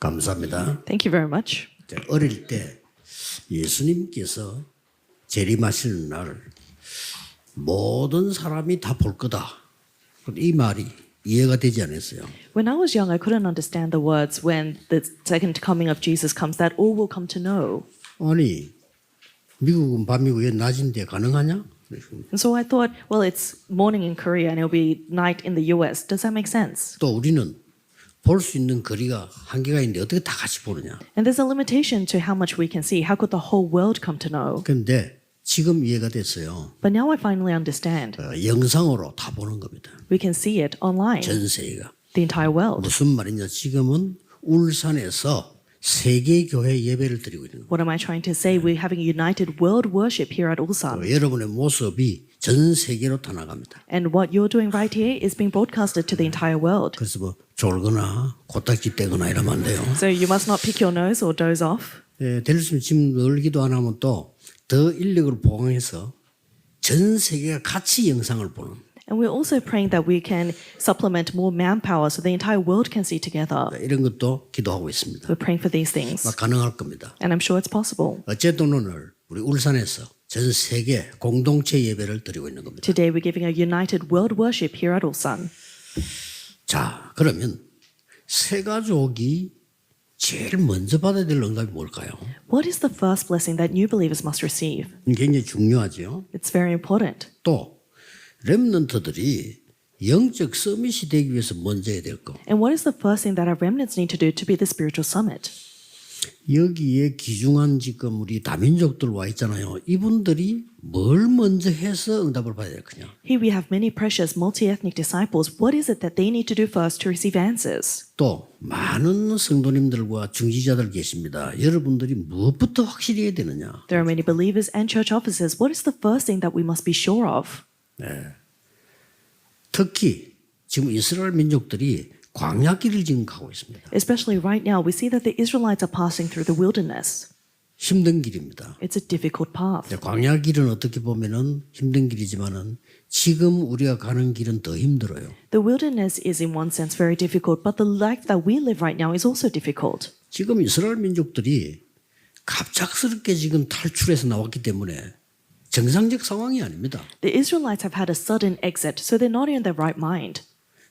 감사합니다. Thank you very much. 자, 어릴 때 예수님께서 재림하시는 날 모든 사람이 다 볼 거다. 이 말이 이해가 되지 않았어요. When I was young, I couldn't understand the words when the second coming of Jesus comes that all will come to know. 아니 미국은 밤이고 왜 낮인데 가능하냐? And so I thought, well, it's morning in Korea and it'll be night in the US. Does that make sense? 또 우리는 볼 수 있는 거리가 한계가 있는데 어떻게 다 같이 보느냐? And there's a limitation to how much we can see. How could the whole world come to know? 그런데 지금 이해가 됐어요. But now I finally understand. 어, 영상으로 다 보는 겁니다. We can see it online, 전 세계가 the entire world. 무슨 말이냐? 지금은 울산에서 세계 교회 예배를 드리고 있는 거예요. What am I trying to say? We're having united world worship here at Ulsan. 여러분의 모습이 전 세계로 다 나갑니다. And what you're doing right here is being broadcasted to the entire world. 그래서 뭐 졸거나 코딱지 떼거나 이러면 안 돼요. So you must not pick your nose or doze off. 예, 될수 있으면 지금 놀기도 안 하면 또 더 인력을 보강해서 전 세계가 같이 영상을 보는 And we're also praying that we can supplement more manpower so the entire world can see together. 이런 것도 기도하고 있습니다. We're praying for these things. 막 가능할 겁니다. And I'm sure it's possible. 어쨌든 오늘 우리 울산에서 전 세계 공동체 예배를 드리고 있는 겁니다. Today we're giving a united world worship here at Ulsan. 자, 그러면 세 가족이 제일 먼저 받아야 될 응답이 뭘까요? What is the first blessing that new believers must receive? 굉장히 중요하죠. It's very important. 또 렘넌트들이 영적 서밋이 되기 위해서 먼저 해야 될 거. And what is the first thing that our remnants need to do to be the spiritual summit? 여기에 귀중한 지금 우리 다민족들 와 있잖아요. 이분들이 뭘 먼저 해서 응답을 받아야 될 거냐? Here we have many precious multi-ethnic disciples. What is it that they need to do first to receive answers? 또 많은 성도님들과 중지자들 계십니다. 여러분들이 무엇부터 확실히 해야 되느냐? There are many believers and church officers. What is the first thing that we must be sure of? 특히 지금 이스라엘 민족들이 광야길을 지금 가고 있습니다. Especially right now, we see that the Israelites are passing through the wilderness. 힘든 길입니다. It's a difficult path. 광야길은 어떻게 보면은 힘든 길이지만은 지금 우리가 가는 길은 더 힘들어요. The wilderness is, in one sense, very difficult, but the life that we live right now is also difficult. 지금 이스라엘 민족들이 갑작스럽게 지금 탈출해서 나왔기 때문에 정상적 상황이 아닙니다. The Israelites have had a sudden exit, so they're not in their right mind.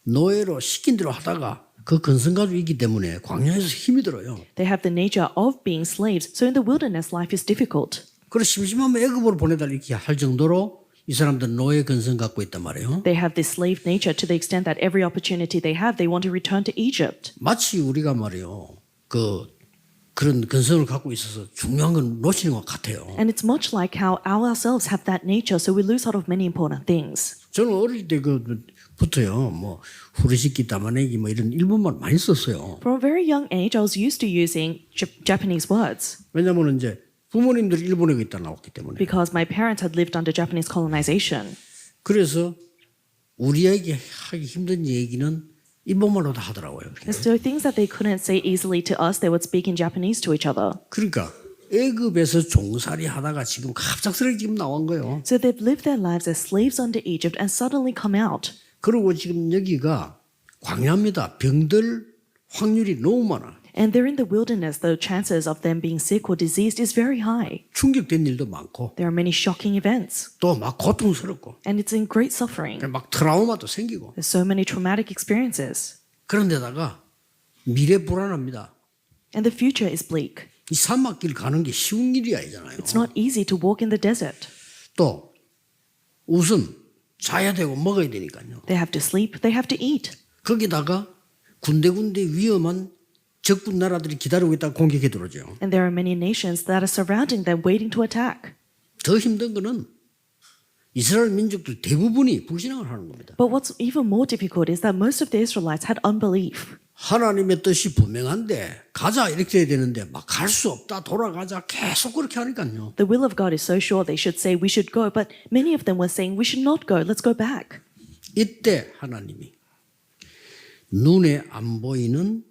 노예로 시킨 대로 하다가 그 근성 가지고 있기 때문에 광야에서 힘이 들어요. They have the nature of being slaves, so in the wilderness, life is difficult. 그래서 심심하면 애굽으로 보내달라 이렇게 할 정도로 이 사람들은 노예 근성 갖고 있단 말이에요. They have this slave nature to the extent that every opportunity they have, they want to return to Egypt. 마치 우리가 말이요. 그 그런 근성을 갖고 있어서 중요한 건 놓치는 것 같아요. And it's much like how our ourselves have that nature, so we lose out of many important things. 저는 어릴 때그 부터요. 뭐 후르시키 담아내기 뭐 이런 일본말 많이 썼어요. From a very young age, I was used to using Japanese words 왜냐면 이제 부모님들이 일본에 있다 나왔기 때문에. because my parents had lived under Japanese colonization. 그래서 우리에게 하기 힘든 얘기는 일본말로 다 하더라고요. And so things that they couldn't say easily to us, they would speak in Japanese to each other. 그러니까 애굽에서 종살이 하다가 지금 갑작스럽게 지금 나온 거예요. So they've lived their lives as slaves under Egypt and suddenly come out. 그리고 지금 여기가 광야입니다. 병들 확률이 너무 많아. And they're in the wilderness, the chances of them being sick or diseased is very high. 충격된 일도 많고 There are many shocking events, 또 막 고통스럽고 and it's in great suffering. 막 트라우마도 생기고 There's so many traumatic experiences, 그런데다가 미래 불안합니다. and the future is bleak. 이 사막길 가는 게 쉬운 일이 아니잖아요. It's not easy to walk in the desert. 또 우선 자야 되고 먹어야 되니까요. They have to sleep, they have to eat. 거기다가 군데군데 위험한 적군 나라들이 기다리고 있다가 공격해 들어오죠. And there are many nations that are surrounding them, waiting to attack. 더 힘든 거는 이스라엘 민족들 대부분이 불신앙을 하는 겁니다. But what's even more difficult is that most of the Israelites had unbelief. 하나님의 뜻이 분명한데 가자 이렇게 해야 되는데 막 갈 수 없다 돌아가자 계속 그렇게 하니까요. The will of God is so sure they should say we should go, but many of them were saying we should not go, let's go back. 이때 하나님이 눈에 안 보이는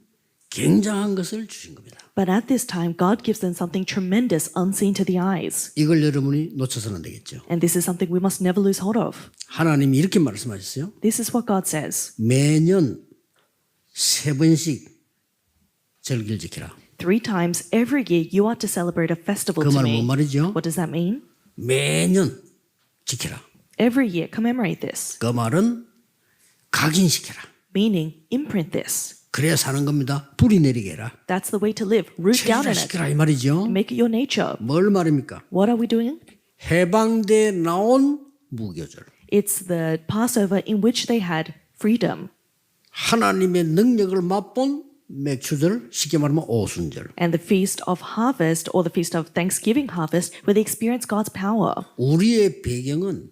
굉장한 것을 주신 겁니다. But at this time, God gives them something tremendous unseen to the eyes. 이걸 여러분이 놓쳐서는 안 되겠죠. And this is something we must never lose hold of. 하나님이 이렇게 말씀하셨어요. This is what God says. 매년 세 번씩 절기를 지키라. Three times every year you are to celebrate a festival 그 to 말은 me. 뭔 말이죠? What does that mean? 매년 지키라. Every year commemorate this, 그 말은 각인시켜라. meaning imprint this. 그래야 사는 겁니다. 뿌리 내리게 해라. That's the way to live. Root down in it. 체질화시켜라 이 말이죠. Make it your nature. 뭘 말입니까? What are we doing? 해방돼 나온 무교절. It's the Passover in which they had freedom 하나님의 능력을 맛본 맥추절, 쉽게 말하면 오순절. and the feast of harvest or the feast of Thanksgiving harvest where they experience God's power. 우리의 배경은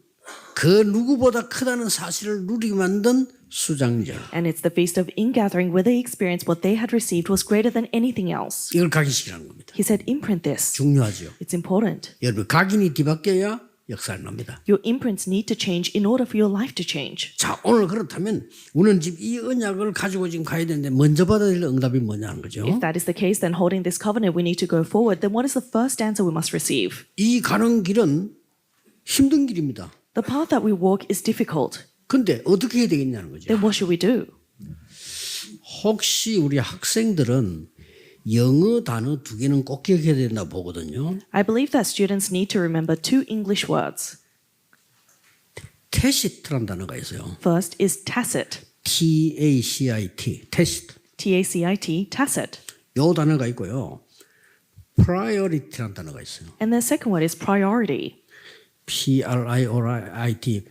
그 누구보다 크다는 사실을 누리게 만든 수장절. And it's the feast of ingathering where they experienced what they had received was greater than anything else. 이걸 각인시키라는 겁니다. He said, imprint this. 중요하죠. It's important. 여러분 각인이 뒤바뀌어야 역사를 납니다. Your imprints need to change in order for your life to change. 자 오늘 그렇다면 우리는 지금 이 언약을 가지고 지금 가야 되는데 먼저 받아야 될 응답이 뭐냐는 거죠. If that is the case, then holding this covenant, we need to go forward. Then what is the first answer we must receive? 이 가는 길은 힘든 길입니다. The path that we walk is difficult. 근데 어떻게 해야 되겠냐는 거죠. Then what should we do? 혹시 우리 학생들은 영어 단어 두 개는 꼭 기억해야 된다 보거든요. I believe that students need to remember two English words. 테시트란 단어가 있어요. First is tacit, T A C I T, 테시트. T A C I T, tacit. 요 단어가 있고요. priority란 단어가 있어요. And the second word is priority. P R I O I T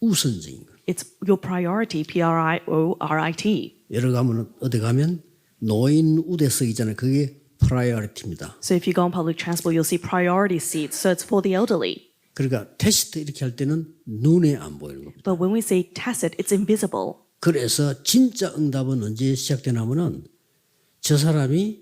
우선적인 거. It's your priority, P R I O R I T. 여러 가면 어디 가면 노인 우대석 있잖아요. 그게 priority입니다. So if you go on public transport, you'll see priority seats. So it's for the elderly. 그러니까 테스트 이렇게 할 때는 눈에 안 보이는 겁니다. But when we say tacit, it's invisible. 그래서 진짜 응답은 언제 시작되냐면은 저 사람이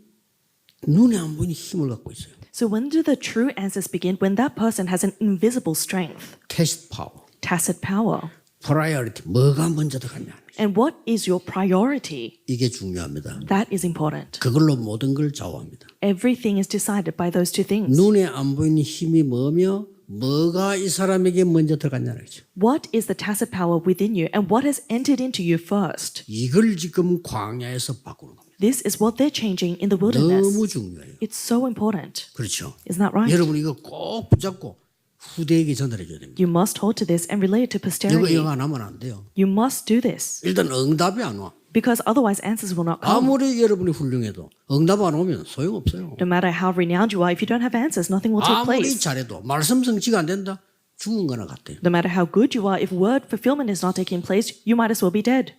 눈에 안 보이는 힘을 갖고 있어요. So when do the true answers begin? When that person has an invisible strength, 테스트 파워, tacit power. 프라이어리티 뭐가 먼저 들어가냐 And what is your priority? 이게 중요합니다. That is important. 그걸로 모든 걸 좌우합니다. Everything is decided by those two things. 눈에 안 보이는 힘이 뭐며 뭐가 이 사람에게 먼저 들어갔냐는 거죠. What is the tacit power within you and what has entered into you first? 이걸 지금 광야에서 바꾸는 겁니다. This is what they're changing in the wilderness. 너무 중요해요. It's so important. 그렇죠. Isn't that right? 여러분 이거 꼭 붙잡고 후대에게 전달해 줘야 됩니다. You must hold to this and relay it to 이거 posterity. 이거 안 하면 안 돼요. You must do this 일단 응답이 안 와. because otherwise answers will not come. 아무리 여러분이 훌륭해도 응답 안 오면 소용없어요. No matter how renowned you are, if you don't have answers, nothing will take 아무리 place. 잘해도 말씀 성취가 안 된다. 죽은 거나 같아요. No matter how good you are, if word fulfillment is not taking place, you might as well be dead.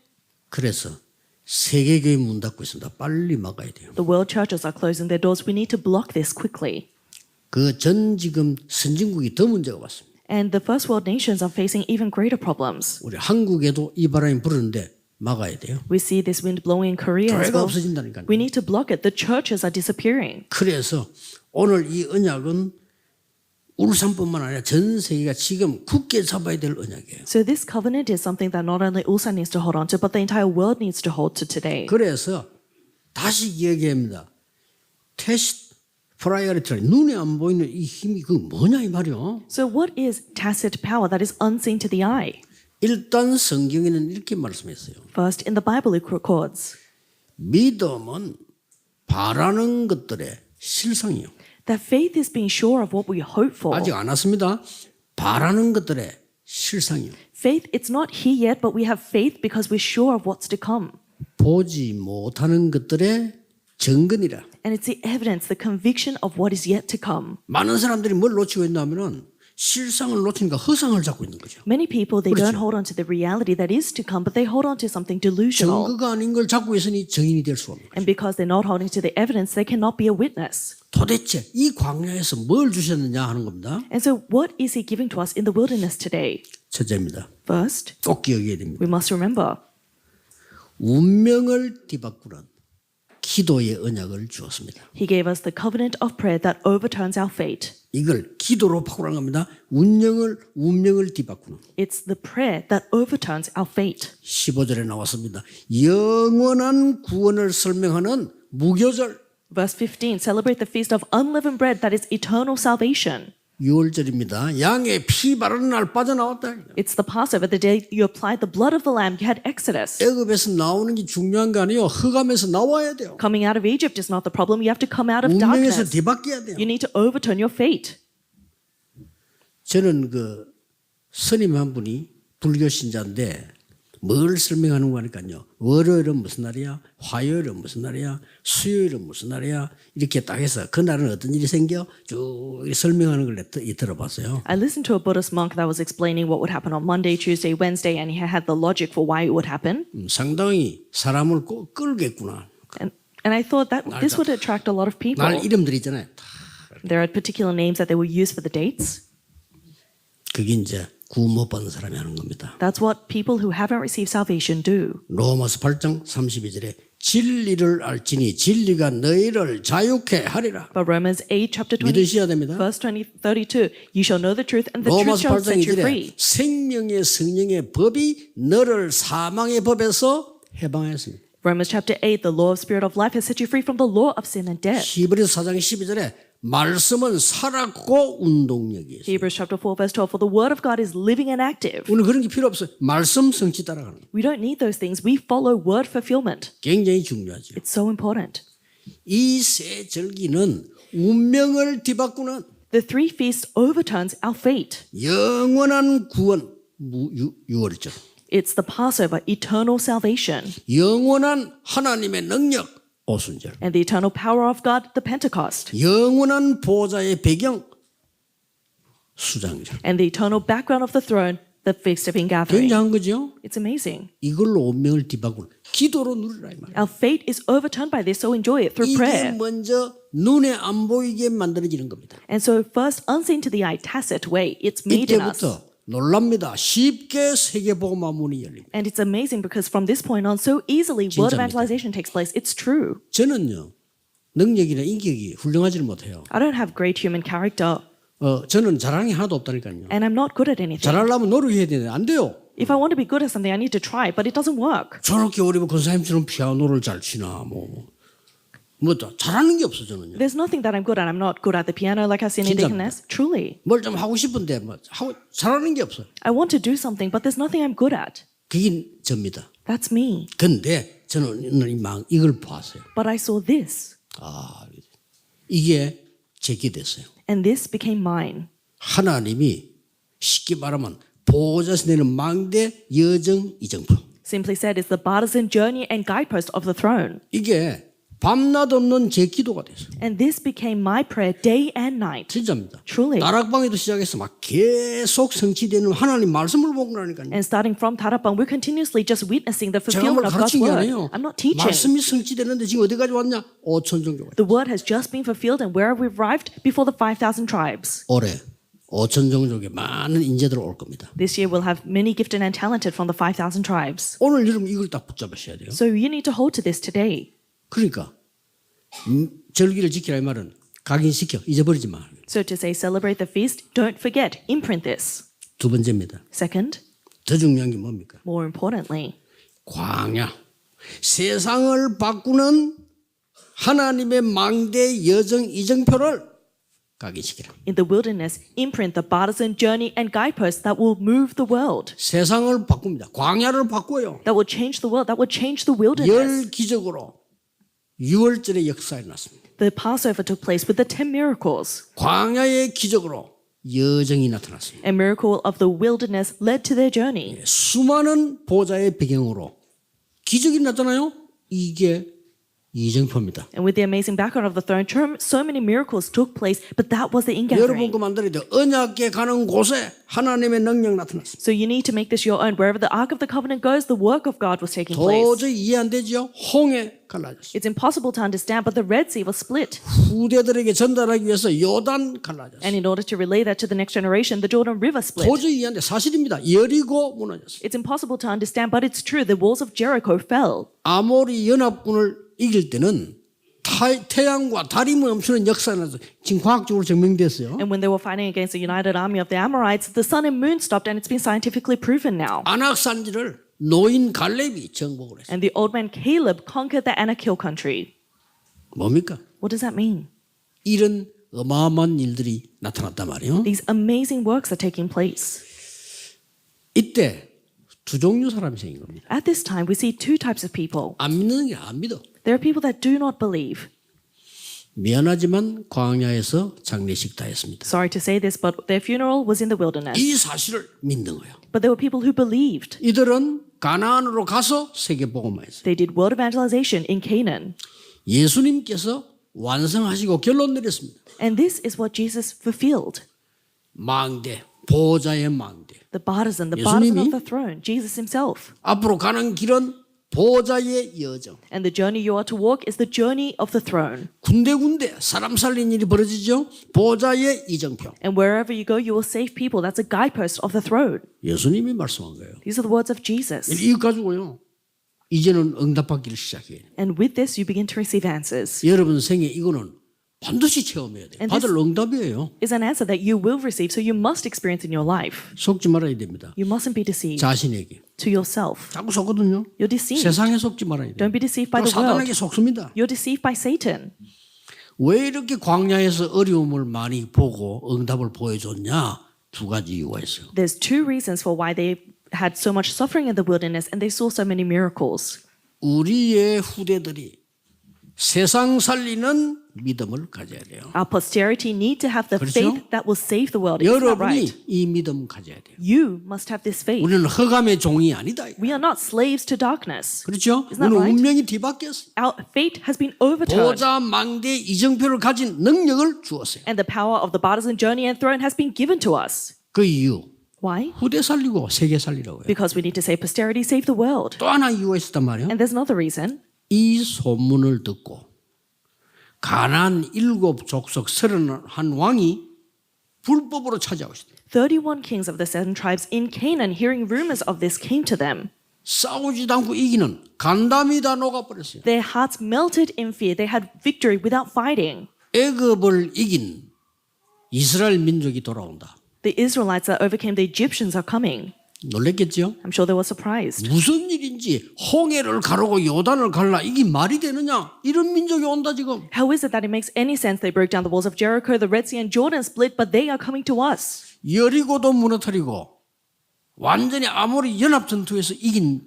그래서 세계교회 문 닫고 있습니다. 빨리 막아야 돼요. The world churches are closing their doors. We need to block this quickly. 그전 지금 선진국이 더 문제가 왔습니다. And the first world nations are facing even greater problems. 우리 한국에도 이 바람이 부르는데 막아야 돼요. We see this wind blowing in Korea as well. 없어진다니까요. We need to block it. The churches are disappearing. 그래서 오늘 이 언약은 울산뿐만 아니라 전 세계가 지금 굳게 잡아야 될 언약이에요. So this covenant is something that not only Ulsan needs to hold on to, but the entire world needs to hold to today. 그래서 다시 이야기합니다. 테스트 프라이어리티 눈에 안 보이는 이 힘이 그 뭐냐 이 말이요. So what is tacit power that is unseen to the eye? 일단 성경에는 이렇게 말씀했어요. First, in the Bible, it records 믿음은 바라는 것들의 실상이요. that faith is being sure of what we hope for. 아직 안 왔습니다. 바라는 것들의 실상이요. Faith, it's not here yet, but we have faith because we're sure of what's to come. 보지 못하는 것들의 증거니라. And it's the evidence, the conviction of what is yet to come. 많은 사람들이 뭘 놓치고 있냐면은 실상을 놓치니까 허상을 잡고 있는 거죠. Many people, they don't 그렇죠. hold on to the reality that is to come, but they hold on to something delusional. 증거가 아닌 걸 잡고 있으니 증인이 될 수 없는 거죠. And because they're not holding to the evidence, they cannot be a witness. 도대체 이 광야에서 뭘 주셨느냐 하는 겁니다. And so, what is He giving to us in the wilderness today? 첫째입니다. First, 꼭 기억해야 됩니다. we must remember 운명을 뒤바꾸는 기도의 언약을 주었습니다. He gave us the covenant of prayer that overturns our fate. 이걸 기도로 바꾸라는 겁니다. 운명을 운명을 뒤바꾸는. It's the prayer that overturns our fate. 15절에 나왔습니다. 영원한 구원을 설명하는 무교절. Verse 15 celebrate the feast of unleavened bread that is eternal salvation. 6월절입니다. 양의 피 바르는 날 빠져나왔다. It's the Passover, the day you applied the blood of the lamb. You had Exodus. 애굽에서 나오는 게 중요한 게 아니에요. 흑암에서 나와야 돼요. Coming out of Egypt is not the problem. You have to come out of 운명에서 darkness. 뒤바뀌어야 돼요. You need to overturn your fate. 저는 그 스님 한 분이 불교 신자인데 뭘 설명하는 거니까요. 월요일은 무슨 날이야? 화요일은 무슨 날이야? 수요일은 무슨 날이야? 이렇게 딱 해서 그날은 어떤 일이 생겨? 쭉 설명하는 걸 들어봤어요. I listened to a Buddhist monk that was explaining what would happen on Monday, Tuesday, Wednesday, and he had the logic for why it would happen. 음, 상당히 사람을 꼭 끌겠구나. And, and I thought that this would attract a lot of people. 날 이름들 있잖아요. 다. There are particular names that they will use for the dates. 그게 이제 구원 못 받은 사람이 하는 겁니다. That's what people who haven't received salvation do. 로마서 8장 32절에 진리를 알지니 진리가 너희를 자유케 하리라. But Romans 8, chapter 20, 믿으셔야 됩니다. verse 20, 32, you shall know the truth, and the truth 로마서 shall 8장 set you 2절에 free. 생명의 성령의 법이 너를 사망의 법에서 해방하였습니다. Romans chapter 8, the law of spirit of life has set you free from the law of sin and death. 히브리서 4장 12절에 말씀은 살았고 운동력이 있어요. Hebrews chapter 4, verse 12, for the word of God is living and active. 우리는 그런 게 필요 없어요. 말씀 성취 따라가는 거. We don't need those things. We follow word fulfillment. 굉장히 중요하죠. It's so important. 이 세 절기는 운명을 뒤바꾸는 The three feasts overturns our fate. 영원한 구원 무- 유- 유월절. It's the Passover, eternal salvation, 영원한 하나님의 능력 오순절. and the eternal power of God, the Pentecost, 영원한 보좌의 배경 수장절. and the eternal background of the throne, the Feast of Ingathering. 굉장한 거죠. It's amazing. 이걸로 운명을 뒤바꾸는 기도로 누리라 이 말이에요. Our fate is overturned by this, so enjoy it through 이게 prayer. 먼저 눈에 안 보이게 만들어지는 겁니다. And so, first, unseen to the eye, tacit way, it's made in us. 이때부터 놀랍니다. 쉽게 세계 복음화 문이 열립니다. And it's amazing because from this point on, so easily word 진짜입니다. evangelization takes place. It's true. 저는요 능력이나 인격이 훌륭하지는 못해요. I don't have great human character, 어, 저는 자랑이 하나도 없다니까요. and I'm not good at anything. 잘하려면 노력해야 되는데 안 돼요. If I want to be good at something, I need to try, but it doesn't work. 저렇게 뭐 권사님처럼 피아노를 잘 치나 뭐. 뭐 다- 잘하는 게 없어 저는요. There's nothing that I'm good at. I'm not good at the piano like 진짜입니다. Deaconess. Truly. 뭘 좀 하고 싶은데 뭐 하고 잘하는 게 없어요. I want to do something, but there's nothing I'm good at. 그게 접니다. That's me. 근데 저는 이망 이걸 봤어요. But I saw this, 아 이게 제게 됐어요. and this became mine. 하나님이 쉽게 말하면 보호자에서 내는 망대 여정 이정품. Simply said, is the partisan journey and guidepost of the throne. 이게 밤낮 없는 제 기도가 됐어요. And this became my prayer day and night. 진짜입니다. Truly. 다락방에도 시작해서 막 계속 성취되는 하나님 말씀을 본 거라니까요. And starting from Tarapang, we're continuously just witnessing the fulfillment of God's word. 아니에요. I'm not teaching. 말씀이 성취되는데 지금 어디까지 왔냐? 5천 종교가. The word has just been fulfilled, and where have we arrived? Before the 5,000 tribes. 올해 5천 종족에 많은 인재들 올 겁니다. This year, we'll have many gifted and talented from the 5,000 tribes. 오늘 여러분 이걸 딱 붙잡으셔야 돼요. So you need to hold to this today. 그러니까 음, 절기를 지키라 이 말은 각인시켜 잊어버리지 마. So to say celebrate the feast, don't forget, imprint this. 두 번째입니다. Second, 더 중요한 게 뭡니까? more importantly, 광야. 세상을 바꾸는 하나님의 망대 여정 이정표를 각인시키라. in the wilderness, imprint the partisan journey and guideposts that will move the world, 세상을 바꿉니다. 광야를 바꿔요. that will change the world, that will change the wilderness. 열 기적으로 6월절의 역사에 났습니다. The Passover took place with the 10 miracles. 광야의 기적으로 여정이 나타났습니다. A miracle of the wilderness led to their journey. 수많은 보좌의 배경으로 기적이 나타나요. 이게 이정표입니다. And with the amazing background of the throne, term- so many miracles took place, but that was the 여러분 ingathering. 그 만들어야 돼. 언약계 가는 곳에 하나님의 능력 나타났습니다. So you need to make this your own. Wherever the Ark of the Covenant goes, the work of God was taking place. 도저히 이해 안 되죠. 홍해 갈라졌어요. It's impossible to understand, but the Red Sea was split. 후대들에게 전달하기 위해서 요단 갈라졌어요. And in order to relay that to the next generation, the Jordan River split. 도저히 이해 안 돼. 사실입니다. 여리고 무너졌어요. It's impossible to understand, but it's true. The walls of Jericho fell. 아모리 연합군을 이길 때는 타- 태양과 달이 멈추는 역사는 지금 과학적으로 증명됐어요. And when they were fighting against the united army of the Amorites, the sun and moon stopped, and it's been scientifically proven now. 안악산지를 노인 갈렙이 정복을 했어요. And the old man Caleb conquered the Anak Hill country. 뭡니까? What does that mean? 이런 어마어마한 일들이 나타났단 말이에요. These amazing works are taking place. 이때 두 종류 사람이 생긴 겁니다. At this time, we see two types of people. 안 믿는 게 안 믿어. There are people that do not believe. 미안하지만 광야에서 장례식 다 했습니다. Sorry to say this, but their funeral was in the wilderness. 이 사실을 믿는 거예요. But there were people who believed. 이들은 가나안으로 가서 세계 복음만 했어요. They did world evangelization in Canaan. 예수님께서 완성하시고 결론 내렸습니다. And this is what Jesus fulfilled. 망대, 보호자의 망대. The partisan, the 예수님이- partisan of the throne, Jesus himself. 앞으로 가는 길은 보호자의 여정. And the journey you are to walk is the journey of the throne. 군데군데 사람 살린 일이 벌어지죠. 보호자의 이정표. And wherever you go, you will save people. That's a guidepost of the throne. 예수님이 말씀한 거예요. These are the words of Jesus. 이거 가지고요. 이제는 응답받기를 시작해요. And with this, you begin to receive answers. 여러분 생에 이거는 반드시 체험해야 돼요. And 받을 응답이에요. Is an answer that you will receive, so you must experience in your life. 속지 말아야 됩니다. You mustn't be deceived 자신에게. to yourself. 자꾸 속거든요. You're deceived. 세상에 속지 말아야 돼요. Don't be deceived by 또 the world. 사단에게 속습니다. You're deceived by Satan. 왜 이렇게 광야에서 어려움을 많이 보고 응답을 보여줬냐? 두 가지 이유가 있어요. There's two reasons for why they had so much suffering in the wilderness and they saw so many miracles. 우리의 후대들이 세상 살리는 믿음을 가져야 돼요. Our posterity need to have the 그렇죠? faith that will save the world. Isn't that 여러분이 right? 이 믿음 가져야 돼요. You must have this faith. 우리는 허감의 종이 아니다. We are not slaves to darkness. 그렇죠? Isn't that 우리는 right? 운명이 뒤바뀌었어요. Our fate has been overturned. 보좌 망대 이정표를 가진 능력을 주었어요. And the power of the partisan journey and throne has been given to us. 그 이유 Why? 후대 살리고 세계 살리라고요. Because we need to save posterity, save the world. 또 하나 이유가 있었단 말이에요. And there's another reason. 이 소문을 듣고 가난 일곱 족속 서른한 왕이 불법으로 찾아오시대. 31 kings of the seven tribes in Canaan, hearing rumors of this, came to them. 싸우지도 않고 이기는 간담이 다 녹아버렸어요. Their hearts melted in fear. They had victory without fighting. 애굽을 이긴 이스라엘 민족이 돌아온다. The Israelites that overcame the Egyptians are coming. 놀랬겠죠? I'm sure they were surprised. 무슨 일인지 홍해를 가르고 요단을 갈라 이게 말이 되느냐? 이런 민족이 온다 지금. How is it that it makes any sense they broke down the walls of Jericho, the Red Sea, and Jordan split, but they are coming to us? 여리고도 무너뜨리고 완전히 아모리 연합 전투에서 이긴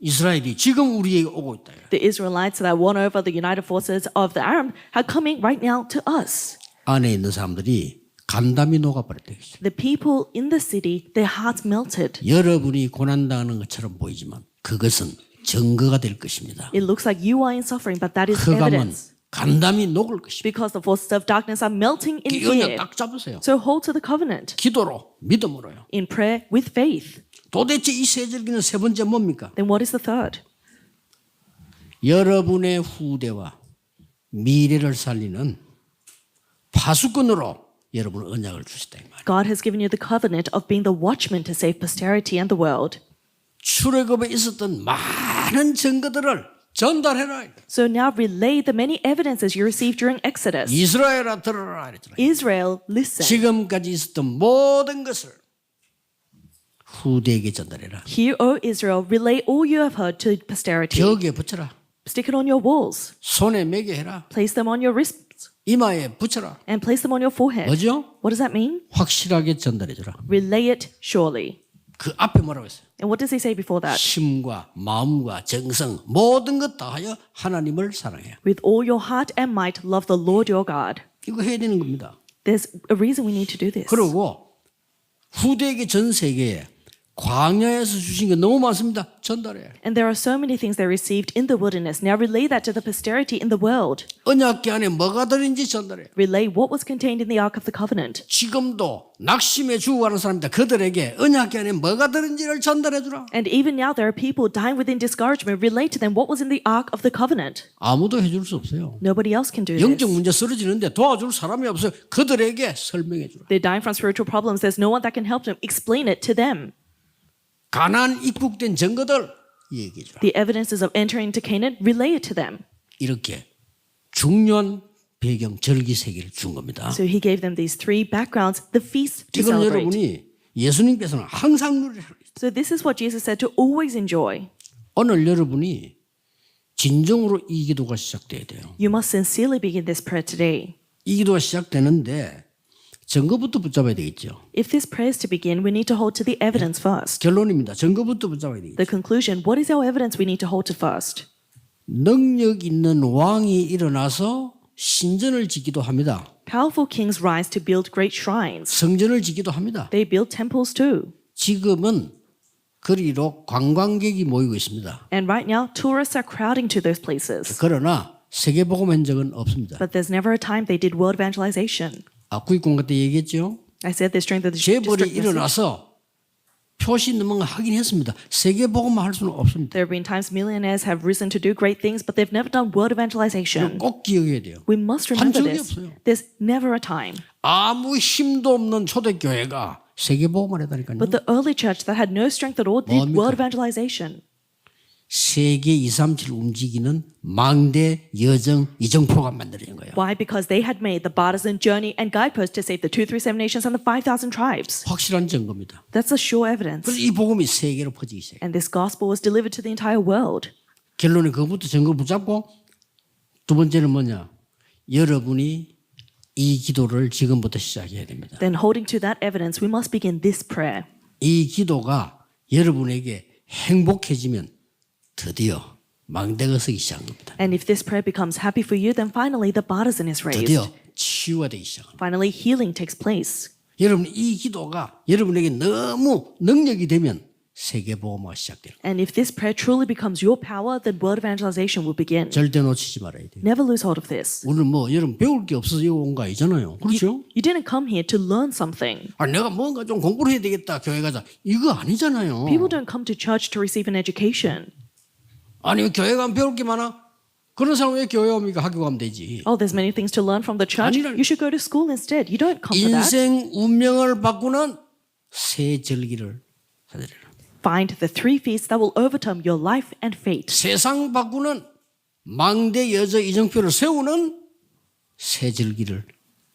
이스라엘이 지금 우리에게 오고 있다. The Israelites that won over the united forces of the Aram are coming right now to us. 안에 있는 사람들이 간담이 녹아버렸다. The people in the city, their hearts melted. 여러분이 고난당하는 것처럼 보이지만 그것은 증거가 될 것입니다. It looks like you are in suffering, but that is 흑암은 evidence. 간담이 녹을 것입니다. Because the forces of darkness are melting in 이 언약 fear. 딱 잡으세요. So hold to the covenant 기도로 믿음으로요. in prayer with faith. 도대체 이 세절기는 세 번째 뭡니까? Then what is the third? 여러분의 후대와 미래를 살리는 파수꾼으로 여러분 언약을 주셨다 이 말이에요. God has given you the covenant of being the watchman to save posterity and the world. 출애굽에 있었던 많은 증거들을 전달해라. So now relay the many evidences you received during Exodus. 이스라엘아 들어라 이랬잖아요. Israel, listen. 지금까지 있었던 모든 것을 후대에게 전달해라. Hear, O Israel, relay all you have heard to posterity. 벽에 붙여라. Stick it on your walls. 손에 매게 해라. Place them on your wrists 이마에 붙여라. and place them on your forehead. 뭐죠? What does that mean? 확실하게 전달해주라. Relay it surely. 그 앞에 뭐라고 했어요? And what does he say before that? 심과 마음과 정성 모든 것 다하여 하나님을 사랑해요. With all your heart and might, love the Lord your God. 이거 해야 되는 겁니다. There's a reason we need to do this. 그리고 후대에게 전 세계에 광야에서 주신 게 너무 많습니다. 전달해. And there are so many things they received in the wilderness. Now relay that to the posterity in the world. 언약계 안에 뭐가 들은지 전달해. Relay what was contained in the Ark of the Covenant. 지금도 낙심에 죽어가는 사람들 그들에게 언약계 안에 뭐가 들은지를 전달해 주라. And even now, there are people dying within discouragement. Relay to them what was in the Ark of the Covenant. 아무도 해줄 수 없어요. Nobody else can do 영적 this. 문제 쓰러지는데 도와줄 사람이 없어요. 그들에게 설명해 주라. They're dying from spiritual problems. There's no one that can help them. Explain it to them. 가난 입국된 증거들 주라. The evidences of entering into Canaan, relay it to them. 이렇게 중요한 배경 절기 세계를 준 겁니다. So he gave them these three backgrounds, the feast to 이건 celebrate. 여러분이 예수님께서는 항상 누리라. So this is what Jesus said to always enjoy. 오늘 여러분이 진정으로 이 기도가 시작돼야 돼요. You must sincerely begin this prayer today. 이 기도가 시작되는데 증거부터 붙잡아야 되겠죠. If this prayer is to begin, we need to hold to the evidence first. 결론입니다. 증거부터 붙잡아야 되겠죠. The conclusion what is our evidence we need to hold to first? 능력 있는 왕이 일어나서 신전을 짓기도 합니다. Powerful kings rise to build great shrines. 성전을 짓기도 합니다. They build temples too. 지금은 그리로 관광객이 모이고 있습니다. And right now, tourists are crowding to those places. 그러나 세계복음 한 적은 없습니다. But there's never a time they did world evangelization. 아, 구입공간 때 얘기했죠. I said this during the 재벌이 district message. 일어나서 표시 넘은 거 하긴 했습니다. 세계복음만 할 수는 없습니다. There have been times millionaires have risen to do great things, but they've never done world evangelization. 꼭 기억해야 돼요. We must 한 remember 적이 this. 없어요. There's never a time. 아무 힘도 없는 초대교회가 세계복음을 했다니까요. But the early church that had no strength at all did 뭡니까? world evangelization. 세계 237 움직이는 망대 여정 이정표가 만들어진 거예요. Why? Because they had made the partisan journey and guidepost to save the 237 nations and the 5,000 tribes. 확실한 증거입니다. That's a sure evidence. 그래서 이 복음이 세계로 퍼지기 시작해요. And this gospel was delivered to the entire world. 결론은 그것부터 증거 붙잡고 두 번째는 뭐냐? 여러분이 이 기도를 지금부터 시작해야 됩니다. Then, holding to that evidence, we must begin this prayer. 이 기도가 여러분에게 행복해지면 드디어 망대가 서기 시작한 겁니다. And if this prayer becomes happy for you, then finally the partisan is raised. 드디어 치유가 되기 시작합니다. Finally, healing takes place. 여러분 이 기도가 여러분에게 너무 능력이 되면 세계보험화가 시작돼요. And if this prayer truly becomes your power, then world evangelization will begin. 절대 놓치지 말아야 돼요. Never lose hold of this. 오늘 뭐 여러분 배울 게 없어서 여기 온 거 아니잖아요. 그렇죠? You didn't come here to learn something. 아 내가 뭔가 좀 공부를 해야 되겠다 교회 가자 이거 아니잖아요. People don't come to church to receive an education. 아니면 교회 가면 배울 게 많아? 그런 사람 왜 교회 옵니까? 학교 가면 되지. Oh, there's many things to learn from the church. 아니라니. You should go to school instead. You don't come for that. 인생 운명을 바꾸는 새 절기를 찾으라. Find the three feasts that will overturn your life and fate. 세상 바꾸는 망대 여저 이정표를 세우는 새 절기를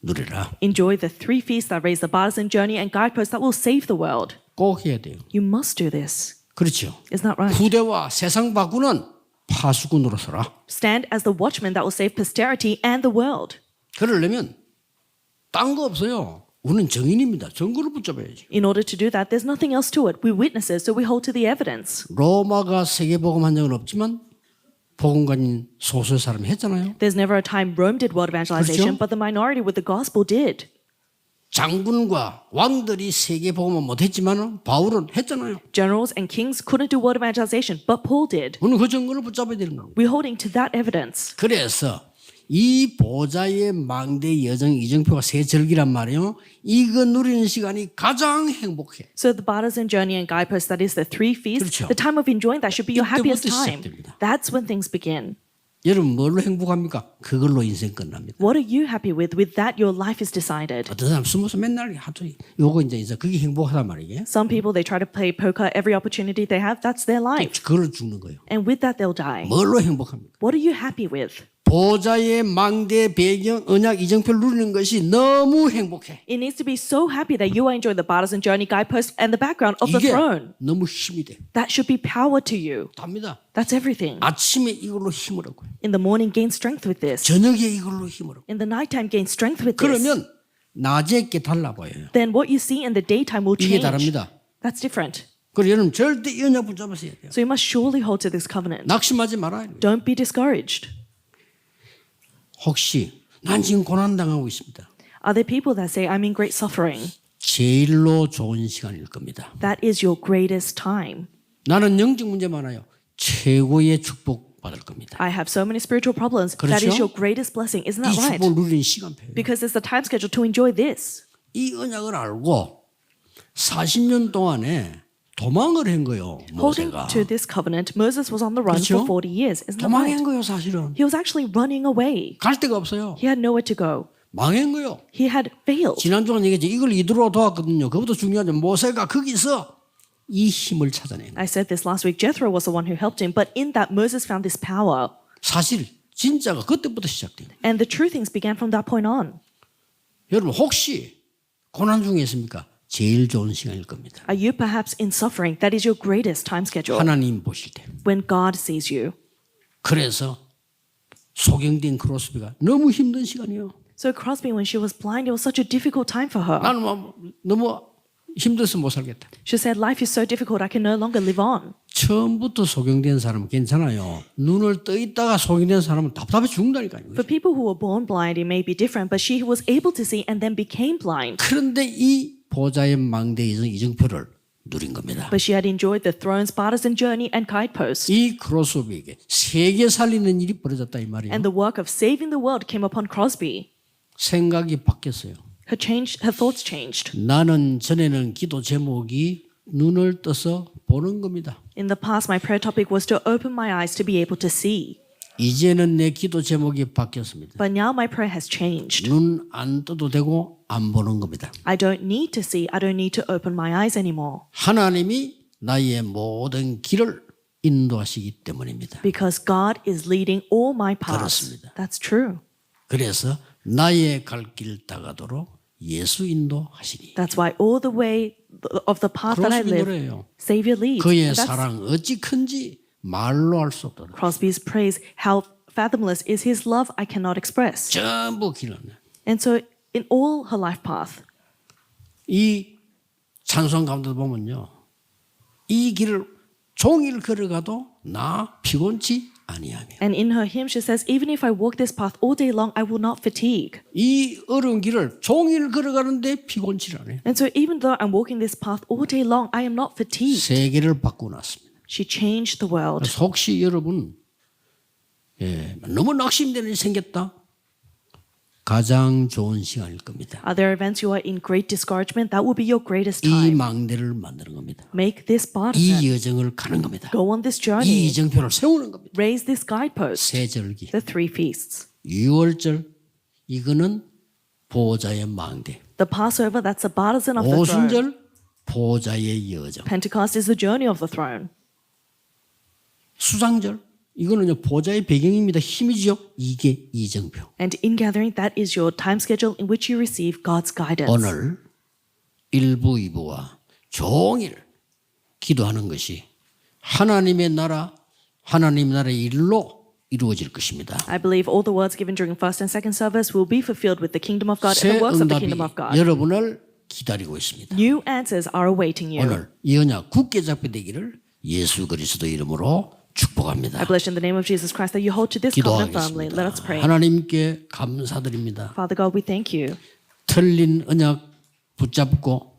누려라. Enjoy the three feasts that raise the partisan journey and guideposts that will save the world. 꼭 해야 돼요. You must do this. 그렇죠. Isn't that right? 후대와 세상 바꾸는 파수꾼으로 서라. Stand as the watchman that will save posterity and the world. 그러려면 딴 거 없어요. 우리는 정인입니다. 증거를 붙잡아야지. In order to do that, there's nothing else to it. We're witnesses, so we hold to the evidence. 로마가 세계 복음 한 적은 없지만 복음가인 소수의 사람이 했잖아요. There's never a time Rome did world evangelization, 그렇죠? but the minority with the gospel did. 장군과 왕들이 세계 복음은 못했지만 바울은 했잖아요. Generals and kings couldn't do world evangelization, but Paul did. 우리는 그 증거를 붙잡아야 되는 거고. We're holding to that evidence. 그래서 이 보좌의 망대 여정 이정표가 새 절기란 말이에요. 이거 누리는 시간이 가장 행복해. So the partisan journey and guidepost, that is the three feasts, 그렇죠. the time of enjoying that should be your happiest time. 시작됩니다. That's when things begin. 여러분 뭘로 행복합니까? 그걸로 인생 끝납니다. What are you happy with? With that, your life is decided. 어떤 사람 숨어서 맨날 하도 요거 이제 이제 그게 행복하단 말이에요. Some people, they try to play poker every opportunity they have. That's their life. 그걸로 죽는 거예요. And with that, they'll die. 뭘로 행복합니까? What are you happy with? 보좌의 망대 배경 언약 이정표를 누리는 것이 너무 행복해. It needs to be so happy that you are enjoying the partisan journey guidepost and the background of the 이게 throne. 너무 힘이 돼. That should be power to you. 답니다. That's everything. 아침에 이걸로 힘을 얻고요. In the morning, gain strength with this. 저녁에 이걸로 힘을 얻고. In the nighttime, gain strength with this. 그러면 낮에 게 달라 보여요. Then what you see in the daytime will 이게 change. 다릅니다. That's different. 그래서 여러분 절대 이 언약 붙잡으셔야 돼요. So you must surely hold to this covenant. 낙심하지 말아야 돼요. Don't be discouraged. 혹시 난 지금 고난 당하고 있습니다. Are there people that say, I'm in great suffering? 제일로 좋은 시간일 겁니다. That is your greatest time. 나는 영적 문제 많아요. 최고의 축복 받을 겁니다. I have so many spiritual problems. That is 그렇죠? your greatest blessing. Isn't 이 that right? 축복을 누리는 시간표예요. Because it's the time schedule to enjoy this. 이 언약을 알고 40년 동안에 도망을 한 거예요. Holding 모세가. to this covenant, Moses was on the run 그렇죠? for 40 years. Isn't that 도망한 right? 거예요, 사실은. He was actually running away. 갈 데가 없어요. He had nowhere to go. 망한 거예요. He had failed. 지난주에 얘기했지. 이걸 이들어 도왔거든요. 그것도 중요하죠. 모세가 거기서 이 힘을 찾아낸 거예요. I said this last week. Jethro was the one who helped him, but in that, Moses found this power. 사실 진짜가 그때부터 시작돼요. And the true things began from that point on. 여러분 혹시 고난 중에 있습니까? 제일 좋은 시간일 겁니다. Are you perhaps in suffering? That is your greatest time schedule. 하나님 보실 때. When God sees you. 그래서 소경된 크로스비가 너무 힘든 시간이요. So Crosby, when she was blind, it was such a difficult time for her. 나는 뭐 너무 힘들어서 못 살겠다. She said, Life is so difficult, I can no longer live on. 처음부터 소경된 사람은 괜찮아요. 눈을 떠 있다가 소경된 사람은 답답해 죽는다니까요. For people who were born blind, it may be different, but she was able to see and then became blind. 그런데 이 보좌의 망대에서 이정표를 누린 겁니다. But she had enjoyed the throne's partisan journey and guideposts. 이 크로스오비에게 세계 살리는 일이 벌어졌다 이 말이에요. And the work of saving the world came upon Crosby. 생각이 바뀌었어요. Her, changed, her thoughts changed. 나는 전에는 기도 제목이 눈을 떠서 보는 겁니다. In the past, my prayer topic was to open my eyes to be able to see. 이제는 내 기도 제목이 바뀌었습니다. But now my prayer has changed. 눈 안 떠도 되고 안 보는 겁니다. I don't need to see, I don't need to open my eyes anymore. 하나님이 나의 모든 길을 인도하시기 때문입니다. Because God is leading all my paths. 그렇습니다. That's true. 그래서 나의 갈길 다가도록 예수 인도하시니 That's why all the way of the path that I 크로스비 live, 노래예요. Savior leads. 그의 That's 사랑 어찌 큰지 말로 할 수 없다. Crosby's praise. How fathomless is his love, I cannot express. 전부 길은 And so, in all her life path, 이 찬송 가운데 보면요. 이 길을 종일 걸어가도 나 피곤치 아니하며 and in her hymn, she says, Even if I walk this path all day long, I will not fatigue. 이 어려운 길을 종일 걸어가는데 피곤치 않아요. And so, even though I'm walking this path all day long, I am not fatigued. 세계를 바꾸놨습니다. She changed the world. 혹시 여러분 예, 너무 낙심되는 일이 생겼다. 가장 좋은 시간일 겁니다. Are there events you are in great discouragement? That will be your greatest 이 time. 망대를 만드는 겁니다. Make this 이 partisan. 여정을 가는 겁니다. Go on this 이 journey. 이정표를 세우는 겁니다. Raise this guidepost. 세 절기, The three feasts. 유월절 이거는 보호자의 망대. The Passover, that's a partisan of the throne. 오순절 보호자의 여정. Pentecost is the journey of the throne. 수장절 이거는요 보호자의 배경입니다. 힘이죠. 이게 이정표. And in gathering, that is your time schedule in which you receive God's guidance. 오늘 일부 이부와 종일 기도하는 것이 하나님의 나라 하나님 나라의 일로 이루어질 것입니다. I believe all the words given during first and second service will be fulfilled with the kingdom of God and 새 the works of the 응답이 kingdom of God. 여러분을 기다리고 있습니다. New answers are awaiting you. 오늘 이 언약 굳게 잡게 되기를 예수 그리스도 이름으로 축복합니다. I bless in the name of Jesus Christ that you hold to this covenant firmly. Let us pray. 하나님께 감사드립니다. Father God, we thank you. 틀린 언약 붙잡고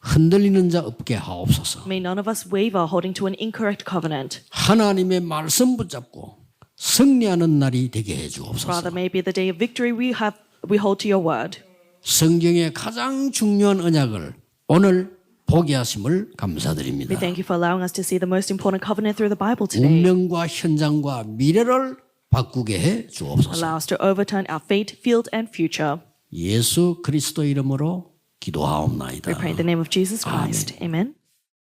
흔들리는 자 없게 하옵소서. May none of us waver holding to an incorrect covenant. 하나님의 말씀 붙잡고 승리하는 날이 되게 해 주옵소서. Rather, may be the day of victory we have we hold to your word. 성경의 가장 중요한 언약을 오늘 보게 하심을 We 감사드립니다. thank you for allowing us to see the most important covenant through the Bible today. 운명과 현장과 미래를 바꾸게 해 주옵소서. Allow us to overturn our fate, field, and future. 예수 그리스도 이름으로 기도하옵나이다. We pray in the name of Jesus Christ. Amen.